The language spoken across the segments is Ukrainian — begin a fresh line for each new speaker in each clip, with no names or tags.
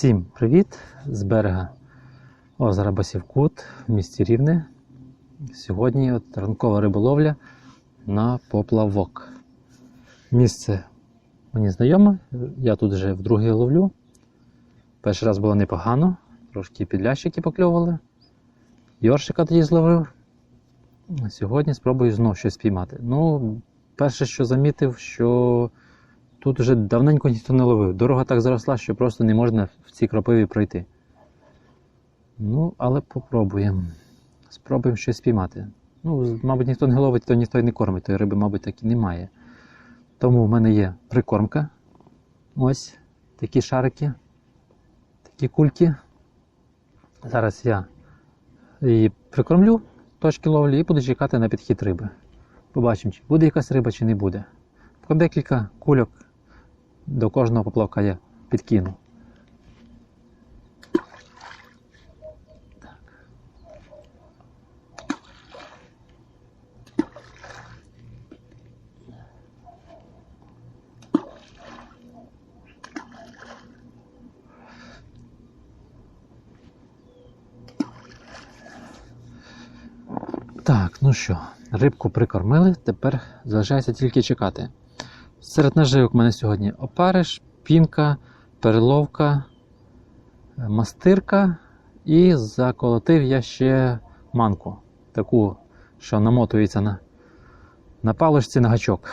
Всім привіт з берега озера Басівкут в місті Рівне. Сьогодні от ранкова риболовля на поплавок. Місце мені знайоме, я тут вже вдруге ловлю. Перший раз було непогано, трошки підлящики покльовували. Йоршика тоді зловив. Сьогодні спробую знов щось спіймати. Ну, перше, що замітив, що Тут вже давненько ніхто не ловив. Дорога так заросла, що просто не можна в цій кропиві пройти. Ну, але попробуємо. Спробуємо щось спіймати. Ну, мабуть, ніхто не ловить, то ніхто й не кормить, тої риби, мабуть, так і немає. Тому в мене є прикормка. Ось такі шарики, такі кульки. Зараз я її прикормлю, точки ловлі, і буду чекати на підхід риби. Побачимо, чи буде якась риба, чи не буде. По декілька кульок до кожного поплавка я підкину. Так, ну що, рибку прикормили, тепер залишається тільки чекати. Серед наживок у мене сьогодні опариш, пінка, переловка, е, мастирка і заколотив я ще манку, таку, що намотується на, на паличці на гачок.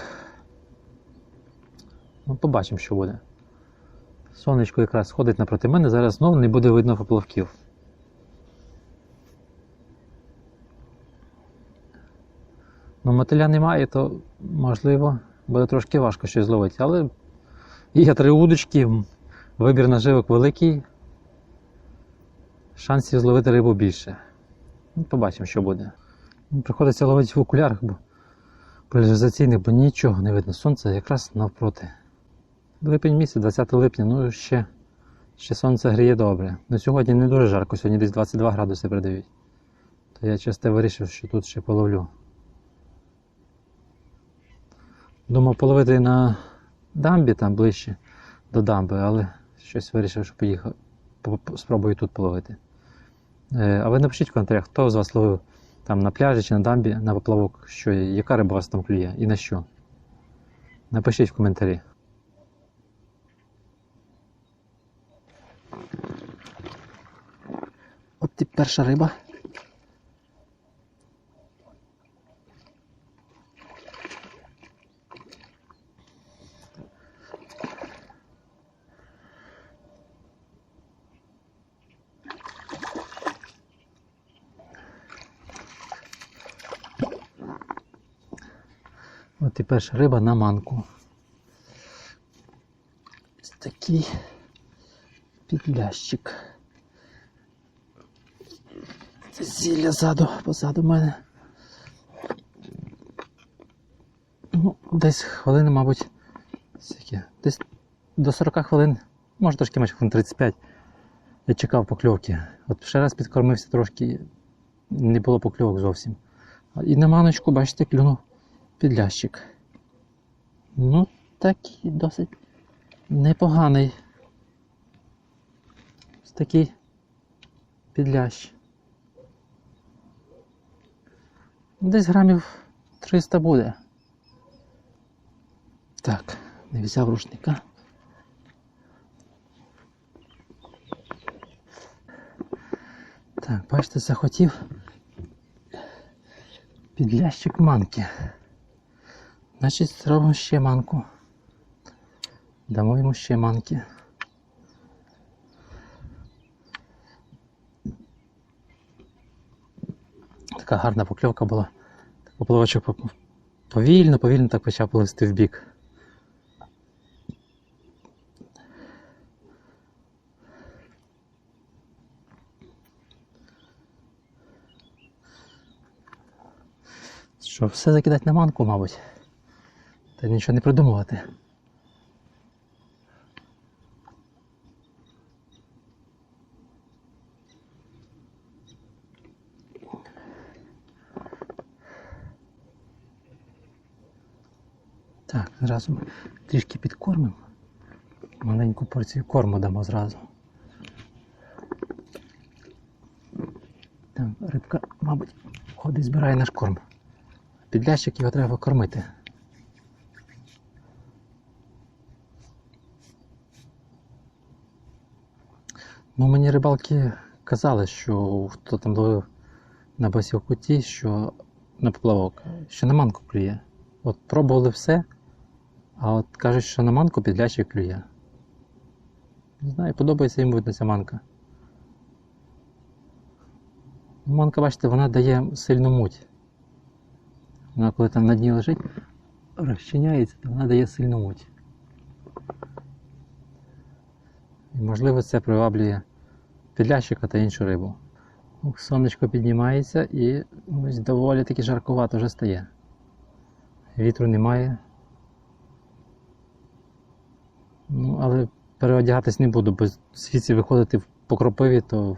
Ну, побачимо, що буде. Сонечко якраз сходить напроти мене, зараз знову не буде видно поплавків. Ну, мотиля немає, то можливо буде трошки важко щось зловити. Але є три удочки, вибір наживок великий. Шансів зловити рибу більше. Ну, Побачимо, що буде. Приходиться ловити в окулярах, бо поляризаційних, бо нічого не видно. Сонце якраз навпроти. Липень місяць, 20 липня, ну ще, ще сонце гріє добре. Ну сьогодні не дуже жарко, сьогодні десь 22 градуси передають. То я часто вирішив, що тут ще половлю. Думав половити на дамбі там ближче до дамби, але щось вирішив, що поїхав. по- по- Спробую тут половити. Е, а ви напишіть в коментарях, хто з вас ловив там на пляжі чи на дамбі на поплавок, що яка риба вас там клює і на що. Напишіть в коментарі. От і перша риба. От і перша риба на манку. Ось такий підлящик. Зілля ззаду, позаду мене. Ну, десь хвилини, мабуть, скільки? десь до 40 хвилин, може трошки менше хвилин 35. Я чекав покльовки. От ще раз підкормився трошки, не було покльовок зовсім. І на маночку, бачите, клюнув підлящик. Ну, такий досить непоганий. Ось такий підлящ. Десь грамів 300 буде. Так, не взяв рушника. Так, бачите, захотів підлящик манки. Значить, зробимо ще манку. Дамо йому ще манки. Така гарна покльовка була. Поплавочок повільно, повільно так почав плисти в бік. Що, все закидати на манку, мабуть. Та нічого не придумувати. Так, зразу трішки підкормимо. Маленьку порцію корму дамо зразу. Там рибка, мабуть, ходить збирає наш корм. Підлящик його треба кормити. Ну, мені рибалки казали, що хто там ловив на басівкуті, що на поплавок, що на манку клює. От пробували все, а от кажуть, що на манку підлящик клює. Не знаю, подобається їм видно ця манка. Манка, бачите, вона дає сильну муть. Вона коли там на дні лежить, розчиняється, то вона дає сильну муть. І можливо це приваблює підлящика та іншу рибу. Сонечко піднімається і ось доволі таки жаркувато вже стає. Вітру немає. Ну, але переодягатись не буду, бо звідси виходити по кропиві, то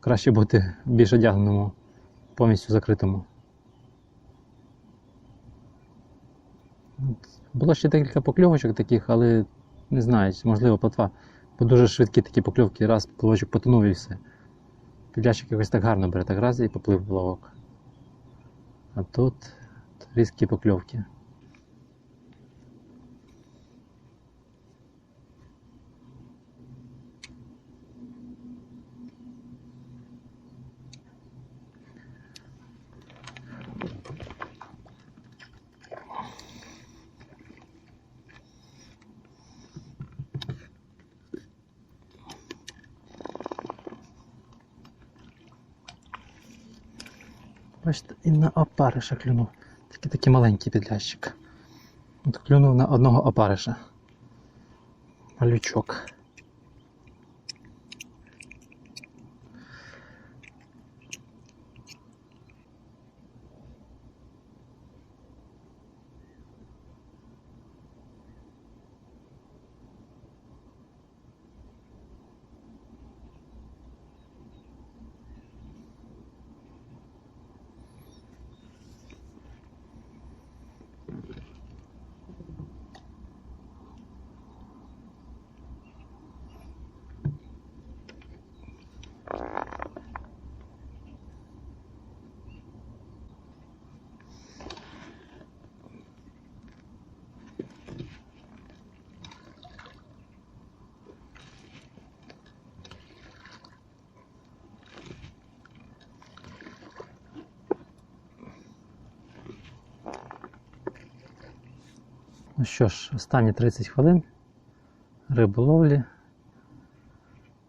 краще бути більш одягненому, повністю закритому. Було ще декілька покльовочок таких, але не знаю, можливо, плотва. Бо дуже швидкі такі покльовки, раз плавочок потонув і все. Підлящик якось так гарно бере, так раз і поплив плавок. А тут різкі покльовки. Бачите, і на опариша клюнув. Такий такий маленький підлящик. От клюнув на одного опариша. Малючок. Ну що ж, останні 30 хвилин риболовлі.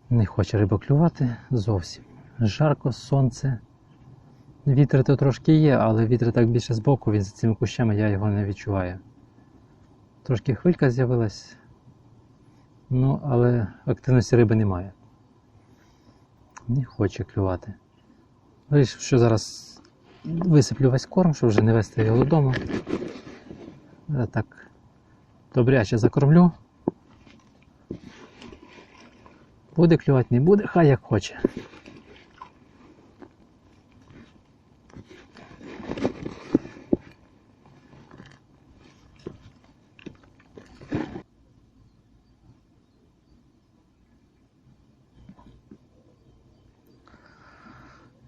Не хоче риба клювати зовсім. Жарко, сонце. Вітер то трошки є, але вітер так більше збоку, він за цими кущами я його не відчуваю. Трошки хвилька з'явилась, ну, але активності риби немає. Не хоче клювати. Вирішив, що зараз висиплю весь корм, щоб вже не вести його додому. Так добряче закормлю. Буде клювати, не буде, хай як хоче.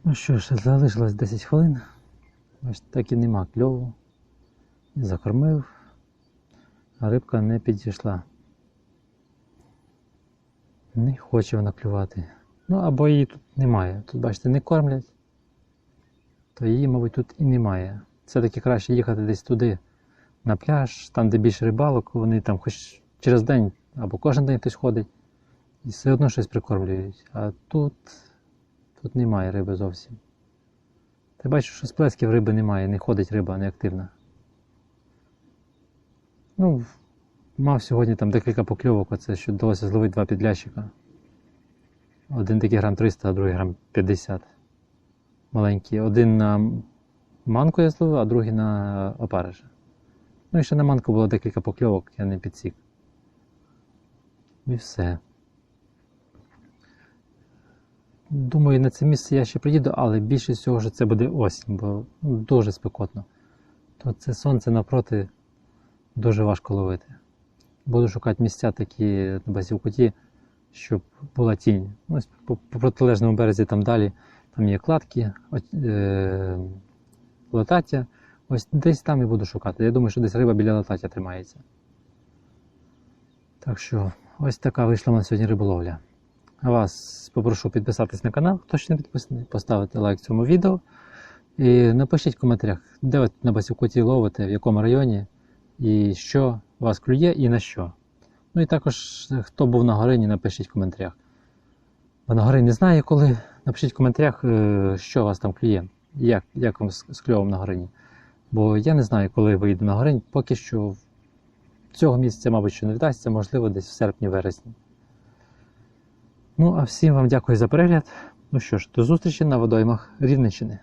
Ну що ж, залишилось 10 хвилин. Ось так і нема кльову. Закормив, а рибка не підійшла. Не хоче вона клювати. Ну або її тут немає. Тут, бачите, не кормлять, то її, мабуть, тут і немає. Все-таки краще їхати десь туди, на пляж, там, де більше рибалок, вони там хоч через день або кожен день хтось ходить і все одно щось прикормлюють. А тут, тут немає риби зовсім. Ти бачиш, що сплесків риби немає, не ходить риба неактивна. Ну, мав сьогодні там декілька покльовок, оце що вдалося зловити два підлящика. Один такий грам 300, а другий грам 50. Маленький. Один на манку я зловив, а другий на опариша. Ну і ще на манку було декілька покльовок, я не підсік. І все. Думаю, на це місце я ще приїду, але більше всього що це буде осінь, бо ну, дуже спекотно. То це сонце напроти дуже важко ловити. Буду шукати місця такі на базі в куті, щоб була тінь. Ось по, протилежному березі там далі, Там є кладки, е, латаття. Ось десь там і буду шукати. Я думаю, що десь риба біля латаття тримається. Так що, ось така вийшла у нас сьогодні риболовля. Вас попрошу підписатись на канал, хто ще не підписаний, поставити лайк цьому відео. І напишіть в коментарях, де ви на Басівкуті ловите, в якому районі, і що вас клює і на що. Ну і також, е, хто був на горині, напишіть в коментарях. На горині не знаю, коли. Напишіть в коментарях, е, що вас там клює, як, як вам з кльовом на горині. Бо я не знаю, коли вийду на горинь. Поки що цього місяця, мабуть, що не вдасться, можливо, десь в серпні-вересні. Ну, а всім вам дякую за перегляд. Ну що ж, до зустрічі на водоймах Рівненщини.